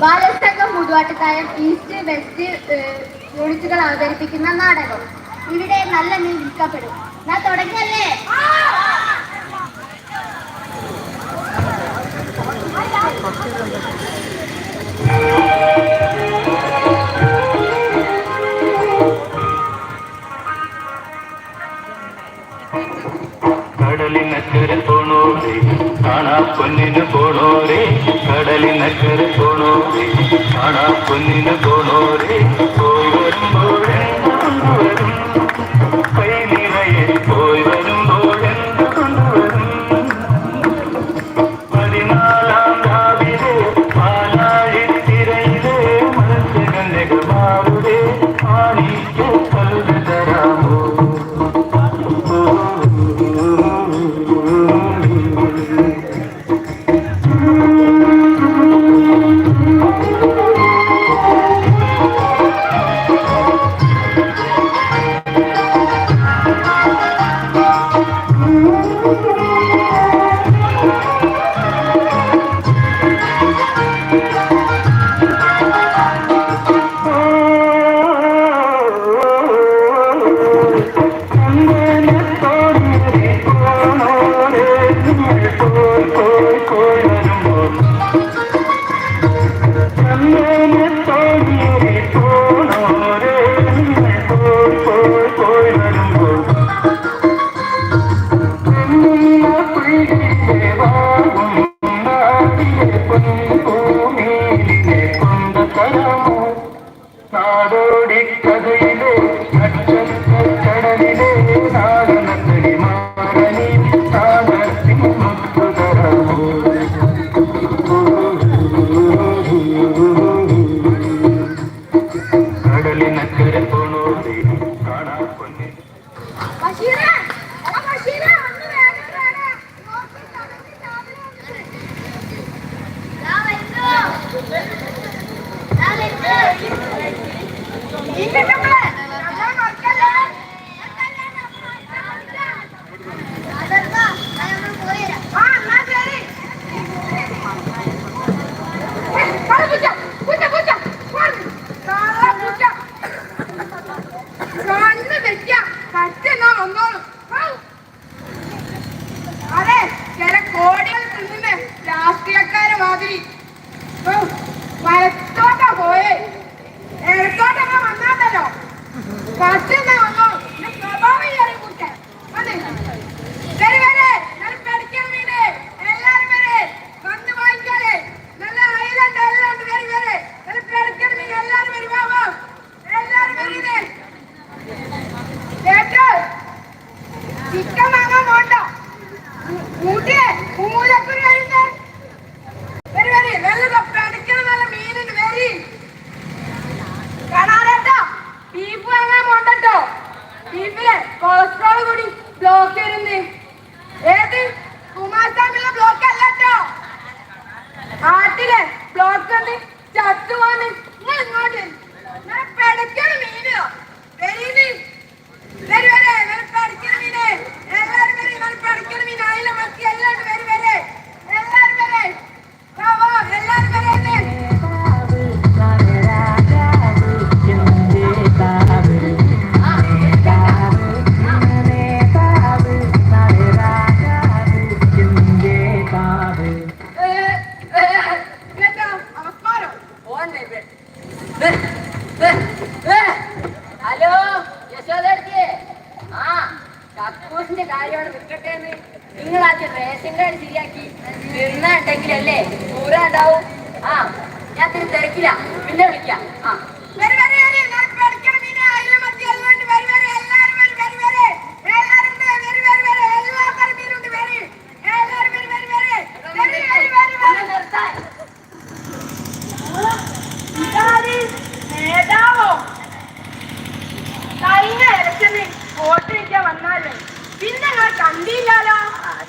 Balasangham മുതുവാട്ടുകാരൻ east west യൂണിറ്റുകൾ അവതരിപ്പിക്കുന്ന നാടകം. ഇവിടെ നല്ല നിൽക്കപ്പെടും ഞാൻ തുടങ്ങിയല്ലേ കടലിനക്കര തോണോടെ காணா பொன்னின்னு போனோரே கடலின் அக்கறை போனோரே. காணா பொன்னின்னு போனோரே போய் வரும் போய் வரும். பை போய் வரும் நாடோடி கதையில்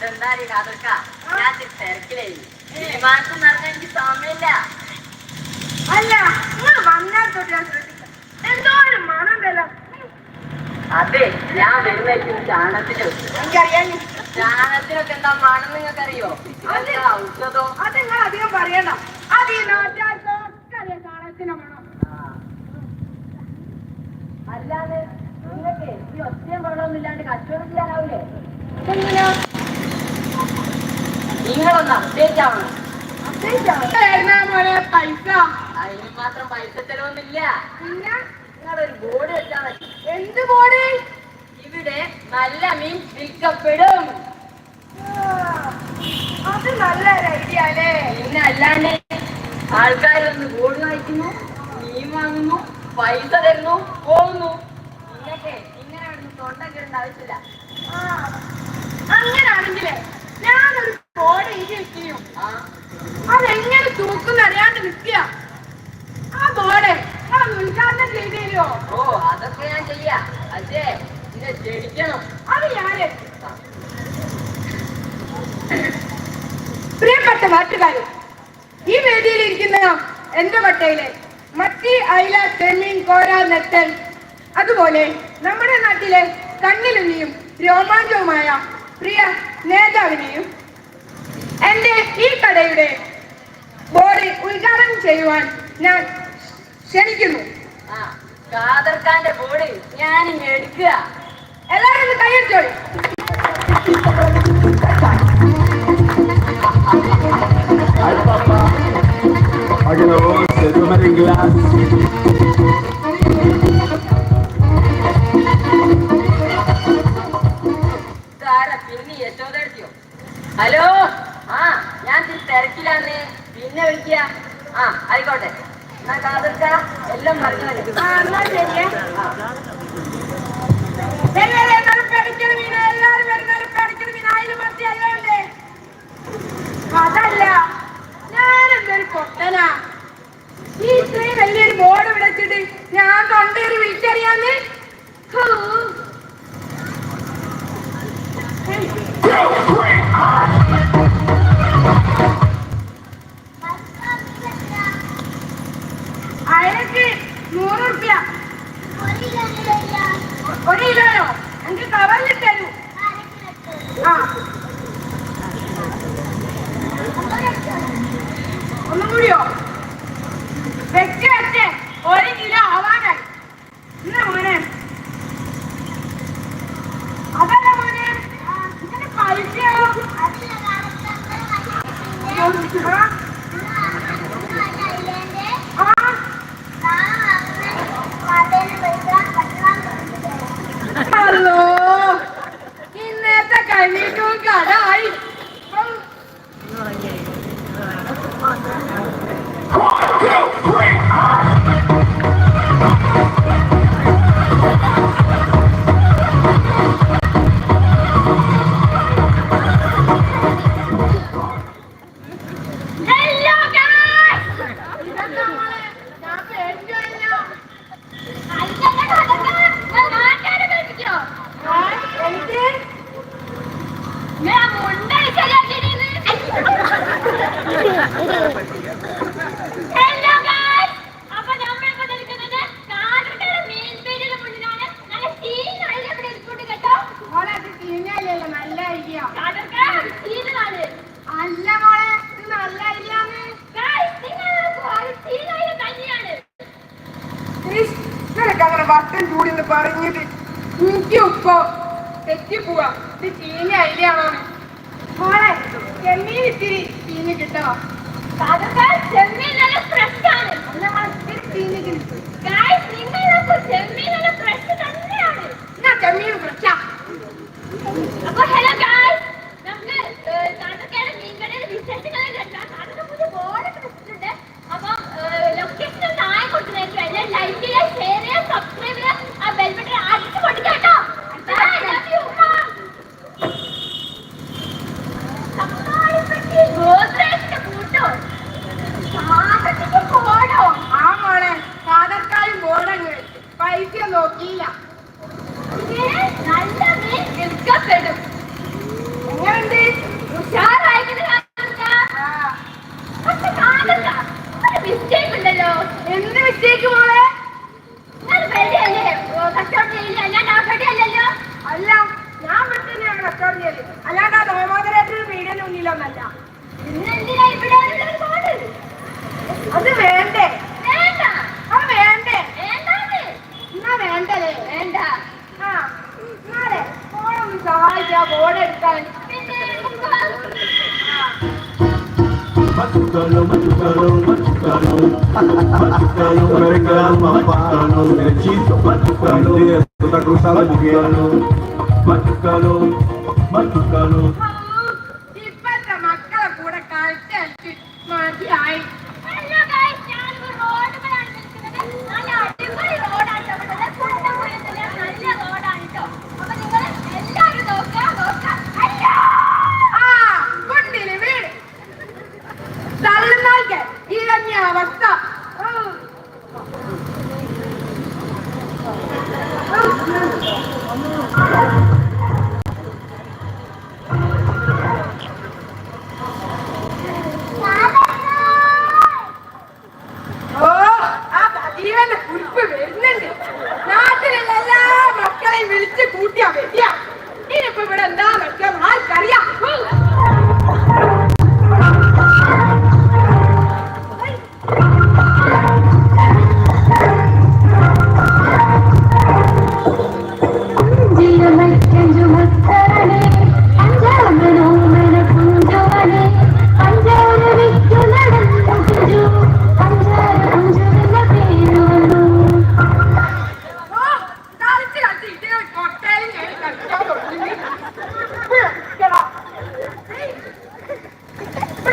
എന്താ അറിയില്ല അതൊക്കെ ഞാൻ തിരക്കിലായി തീരുമാനത്തിൽ നടക്കാൻ എനിക്ക് സമയമില്ല. അല്ല നിങ്ങൾ വന്നാൽ ഞാൻ ശ്രദ്ധിക്കാം. എന്തോ ഒരു മണമുണ്ടല്ലോ അതെ ഞാൻ വരുന്നേക്കും ചാണത്തിന് എനിക്കറിയാൻ ചാണത്തിനൊക്കെ എന്താ മണം നിങ്ങൾക്ക് അറിയോ അതെ ഔഷധോ? അത് നിങ്ങൾ അധികം പറയണ്ട. അത് ഈ നാട്ടുകാർക്കൊക്കെ ചാണത്തിന്റെ മണം. അല്ലാതെ നിങ്ങൾക്ക് ഈ ഒറ്റയും വെള്ളമൊന്നും ഇല്ലാണ്ട് കച്ചവടം ചെയ്യാനാവില്ലേ നിങ്ങളൊന്ന് അപ്ഡേറ്റ് ആവണം. പൈസ. അതിന് മാത്രം പൈസ ചെലവൊന്നുമില്ല പിന്നെ? നിങ്ങളൊരു ബോർഡ് വെച്ചാൽ മതി. എന്ത് ബോഡി ഇവിടെ നല്ല മീൻ വിൽക്കപ്പെടും. അത് നല്ല ഐഡിയ അല്ലേ? പിന്നെ അല്ലാണ്ട് ആൾക്കാരൊന്ന് ബോഡി ബോർഡ് വായിക്കുന്നു മീൻ വാങ്ങുന്നു പൈസ തരുന്നു പോകുന്നു നിങ്ങൾക്ക് ഇങ്ങനെ തൊണ്ട കിടേണ്ട ആവശ്യമില്ല. അങ്ങനാണെങ്കിലേ ഞാനൊരു ബോർഡ് എഴുതി വെക്കുകയും അതെങ്ങനെ തൂക്കുന്ന അറിയാണ്ട് നിൽക്കുക? ആ ബോർഡ് ഉദ്ഘാടനം ചെയ്തോ ഓ അതൊക്കെ ഞാൻ ചെയ്യാം. അതെ ഇതിനെ ജടിക്കണം അത് ഞാൻ. പ്രിയപ്പെട്ട നാട്ടുകാരെ ഈ വേദിയിൽ ഇരിക്കുന്ന എന്റെ പട്ടയിലെ മത്തി അയില തെമ്മീൻ കോര നെത്തൽ അതുപോലെ നമ്മുടെ നാട്ടിലെ കണ്ണിലുണ്ണിയും രോമാഞ്ചവുമായ പ്രിയ നേതാവിനെയും എന്റെ ഈ കടയുടെ ബോർഡ് ഉദ്ഘാടനം ചെയ്യുവാൻ ഞാൻ ക്ഷണിക്കുന്നു ബോർഡ് ഞാൻ എല്ലാവരും Glace. ഇതാരാ പിന്നെ യശോദ എടുത്തിയോ ഹലോ ആ ഞാൻ ഇത്തിരി തിരക്കിലാന്ന് പിന്നെ വിളിക്കുക ആ ആയിക്കോട്ടെ. എന്നാ ഖാദർക്ക എല്ലാം പറഞ്ഞു. അതല്ല. ഞാനെന്തൊരു പൊട്ടനാ. ഈ ഇത്രയും വലിയൊരു ബോർഡ് വിളിച്ചിട്ട് ഞാൻ തൊണ്ടേറി വിളിച്ചറിയാന്ന്? ഹൂ. റെക്കോർഡ് ചെയ്യൽ അല്ലാണ്ട് ആ ഹോമോദരേറ്റർ പീഡിയന് മുന്നിലൊന്നല്ല. അത് വേണ്ടേ? അത് വേണ്ടേ? എന്നാ വേണ്ടല്ലേ വേണ്ട. ആ എന്നാലേ ഫോണൊന്ന് സഹായിക്കാ ഫോണെടുക്കാൻ మచ్చుకలు మచ్చుకలు మచ్చుకలు మచ్చుకలు మెరకలు పాలను మెచ్చి మచ్చుకలు తగ్గుతాను Más.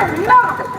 ഇപ്പഴും ഉണ്ടോ?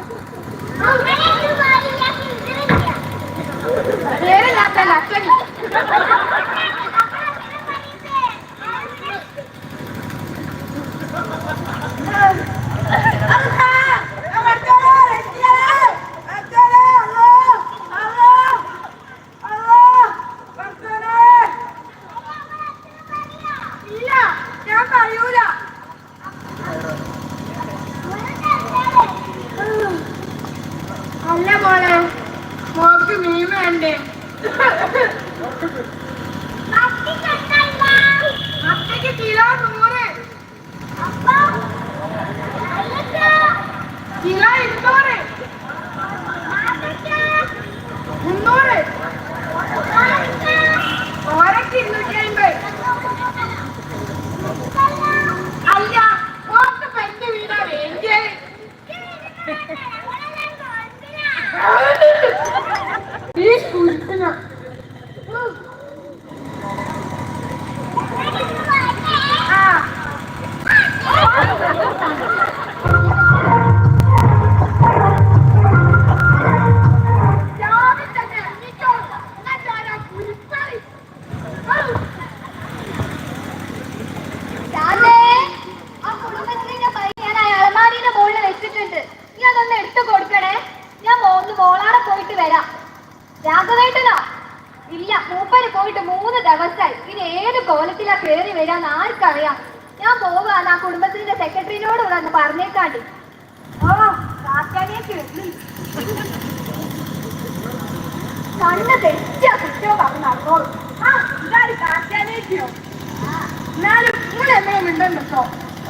കണ്ണ് തെറ്റാ കുറ്റോ പറഞ്ഞു നടന്നോളൂ. ആ ഇതാണ് കാക്കാനേക്കോ എന്നാലും നിങ്ങൾ എന്നെ കേട്ടോ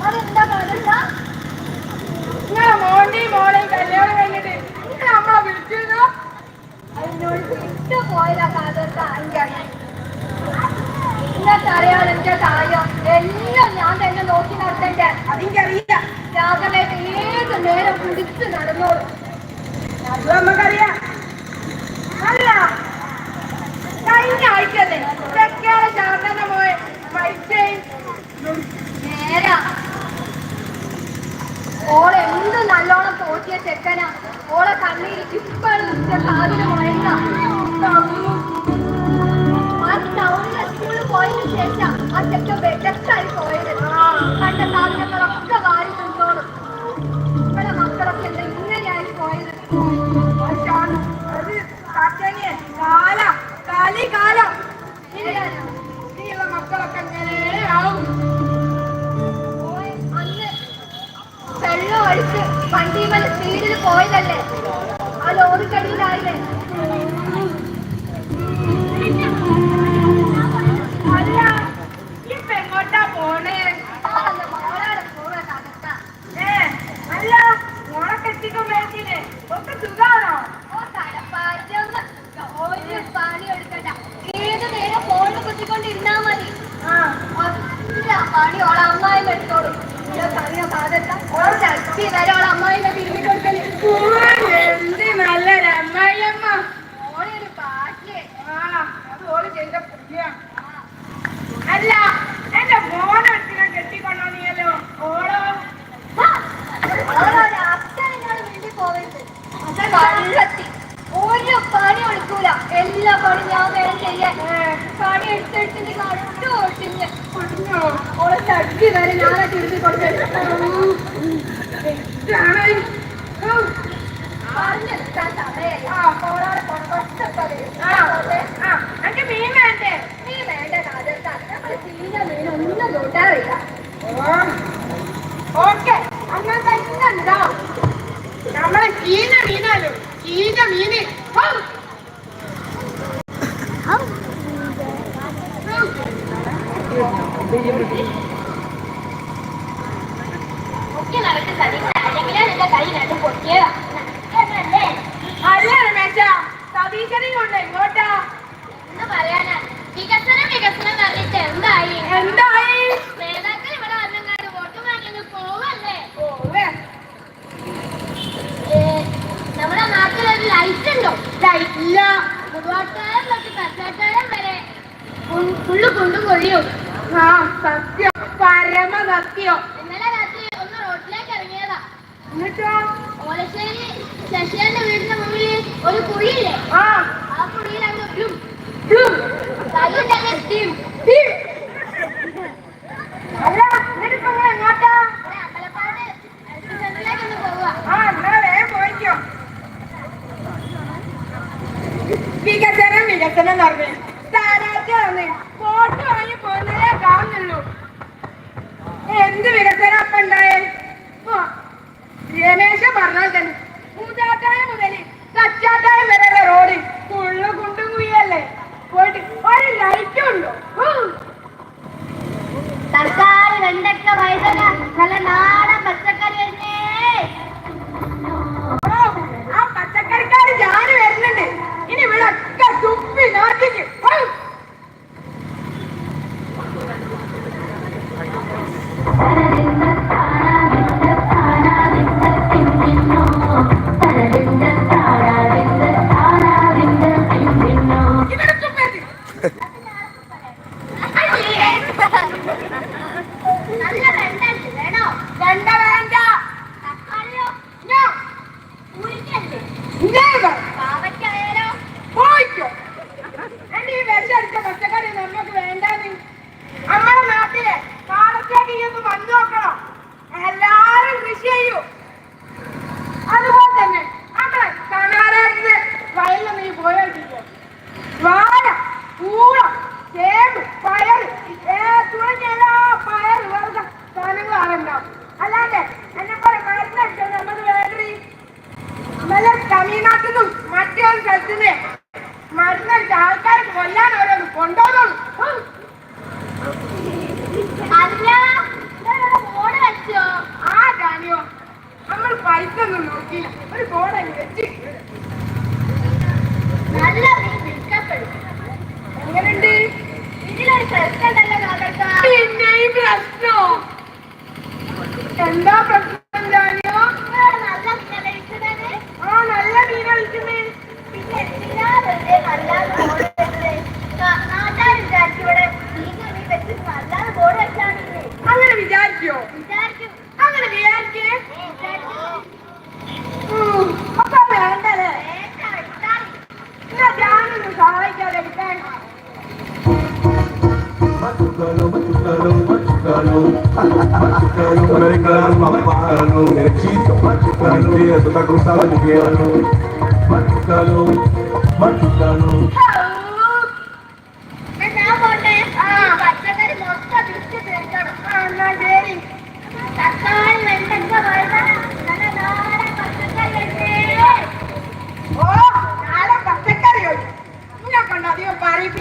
അതെന്താ പറഞ്ഞ നിങ്ങളെ മോന്റെയും മോളെയും കല്യാണം കഴിഞ്ഞിട്ട് നിങ്ങൾ നമ്മളെ വിളിച്ചിരുന്നോ? അതിനോട് വിട്ടു പോയതാ കാതോർത്ത നിങ്ങൾക്കറിയാം എന്റെ കാര്യം എല്ലാം ഞാൻ തന്നെ നോക്കി നടത്തണ്ടേ. അതെനിക്കറിയില്ല രാഘവേട്ട ഏത് നേരം പിടിച്ച് നടന്നോളൂ. അത് നമുക്കറിയാം. അല്ല. കഴിഞ്ഞ ആഴ്ച തെക്കേളെ ശാന്തന പോയ പൈസയും നേരാ. ഓളെ എന്ത് നല്ലോണം തോറ്റിയ ചെക്കനാ. ഓളെ കണ്ണീര് ഇപ്പോഴും കാതിന് മുഴങ്ങ ആ ടൗണിലെ പോയതിനു ശേഷം ആ ചെക്കൻ വെട്ടക്കായി പോയത്. കണ്ട സാധനങ്ങളൊക്കെ വാരി നിന്നോളും ഇവിടെ മക്കളൊക്കെ എന്താ ഇങ്ങനെയായി പോയത്? ആശാണ്. അത് കാലം കാലി. കാലം. ഇനിയുള്ള മക്കളൊക്കെ എങ്ങനെ ആവും? അന്ന് വെള്ളം ഒഴിച്ച് വണ്ടിമല സ്പീഡിൽ പോയതല്ലേ? ആ ലോറിക്കടിയിലായില്ലേ അല്ല ഇപ്പൊ എങ്ങോട്ടാ പോണേ ആ, അന്ന് മോളാടെ പോവാ തകർത്ത. ഏ അല്ല മോളെ കെട്ടിക്കൊണ്ടേ ഒക്കെ സുഖാണോ ഓ, തലപ്പാറ്റൊന്ന് ഒരു പണി എടുക്കണ്ട. ഏത് നേരം ഫോണിൽ കുത്തിക്കൊണ്ടിരുന്നാ മതി ആ എല്ലാ പണി ഓളെ അമ്മായിമ്മ എടുത്തോളും. ഓളെ ശക്തി വരെ Thank you. ഒക്കെ നടക്ക് സതിക്ക് അല്ലെങ്കിൽ എന്റെ കൈ രണ്ടും പൊട്ടിയതാ കൊണ്ട് ഇങ്ങോട്ടാ എന്ന് പറയാനാ വികസനം വികസനം പറഞ്ഞിട്ട് എന്തായി എന്തായി നേതാക്കൾ ഇവിടെ വന്നെങ്ങാണ്ട് വോട്ട് വാങ്ങിയത് പോവല്ലേ നമ്മുടെ നാട്ടിലൊരു ലൈറ്റ് ഉണ്ടോ ലൈറ്റ് ഇല്ല മുതുവാട്ടുകാരൻ തൊട്ട് കച്ചാട്ടുകാരൻ വരെ ഫുള്ള് കൊണ്ടുകൊള്ളിയോ ആ സത്യം. പരമ സത്യം ഓലശ്ശേരി ശശിയുടെ വീടിന്റെ മുമ്പിൽ ഒരു കുഴിയില്ലേ? ആ. ആ കുഴിയിൽ അങ്ങ് ബ്ലും ബ്ലും കൈയിട്ടങ്ങ് ടീം ടീം അല്ല നിനക്ക് അങ്ങനെ എങ്ങോട്ടാ? അമ്പലപ്പാട് സെന്ററിലേക്കൊന്ന് പോവുക ആ എന്നാ വേഗം പോയിക്കോ. വികസനം വികസനം നടന്നു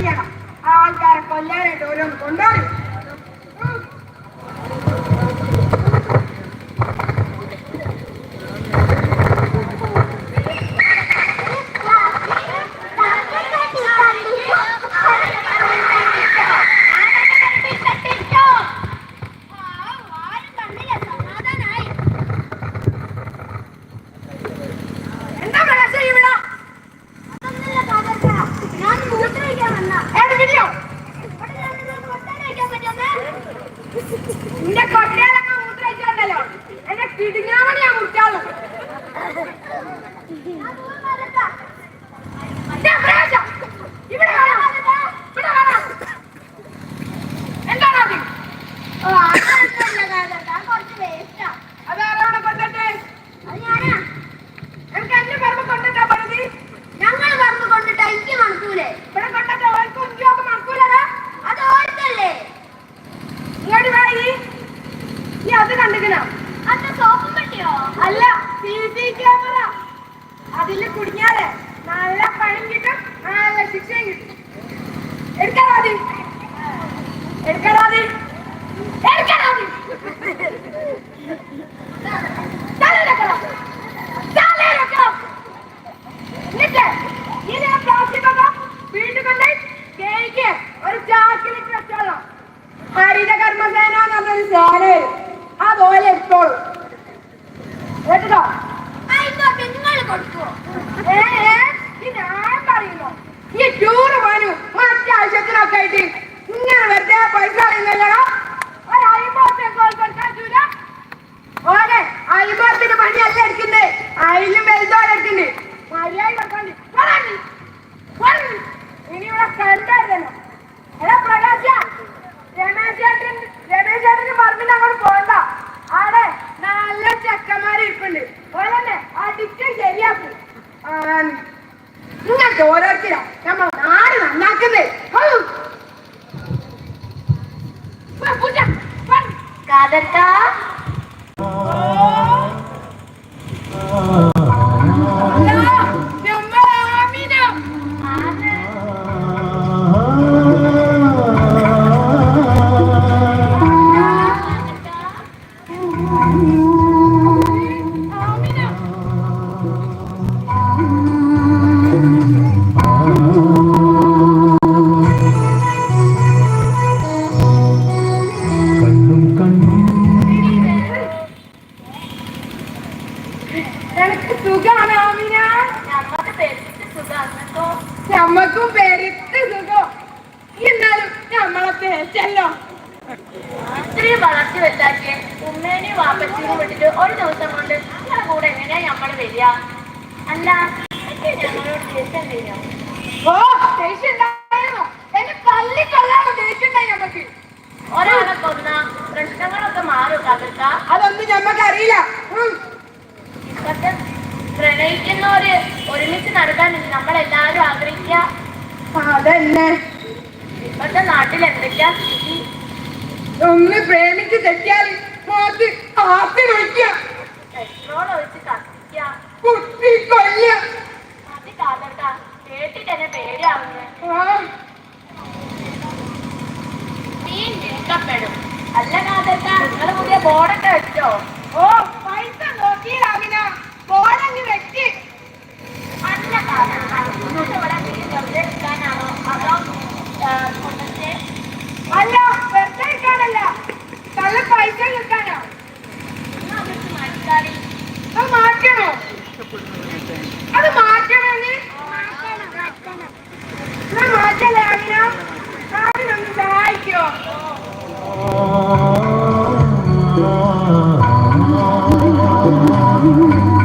¡Ay, caracoleros, los! ഒന്ന് പ്രേമിച്ച് തെറ്റിയാൽ മോത്ത് ആത്തി വയ്ക്കുക പെട്രോൾ ഒഴിച്ച് കത്തിക്ക കുത്തി കൊല്ല. അത് കാലട്ട കേട്ടിട്ട് എന്നെ പേരാവുന്നത് നീ നിൽക്കപ്പെടും അല്ല കാലട്ട നിങ്ങൾ പുതിയ ബോർഡൊക്കെ വെച്ചോ ഓ പൈസ നോക്കിയിടാമിന ബോർഡങ്ങ് വെച്ച്. അല്ല കാലട്ട ഇവിടെ നീ വെറുതെ എടുക്കാനാണോ അതോ അല്ല കിട്ടാനല്ല നല്ല പൈസ കിട്ടാനോ അത് മാറ്റണോ? അത് മാറ്റണമെന്ന് മാറ്റല്ലേ അങ്ങനെ ഒന്ന് സഹായിക്കോ. Oh,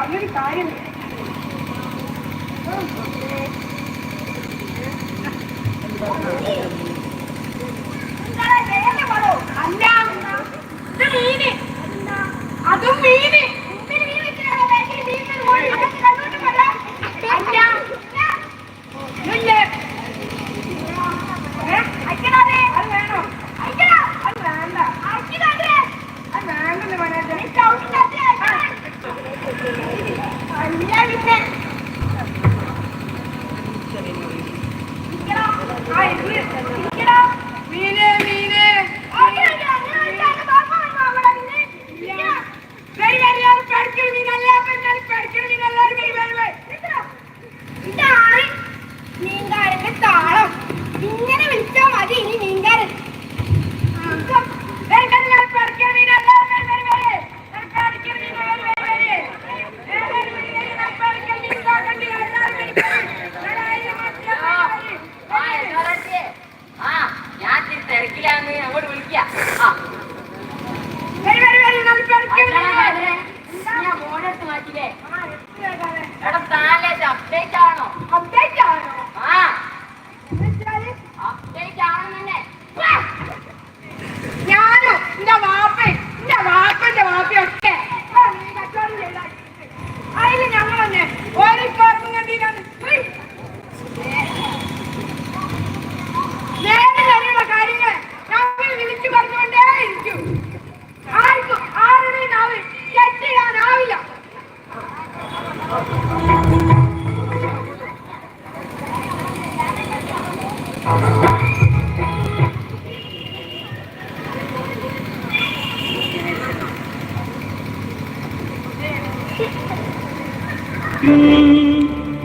പറഞ്ഞൊരു കാര്യം അതും മീനെ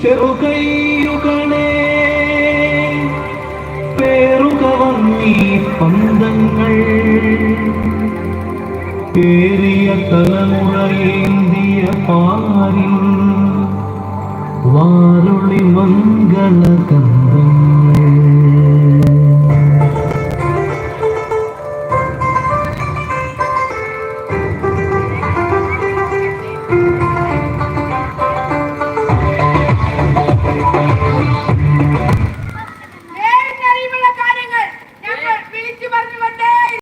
ചെറുകൈയുകളെ പേറുക പന്തങ്ങൾ. ഏറിയ തലമുറയേന്തിയ പാരിൽ look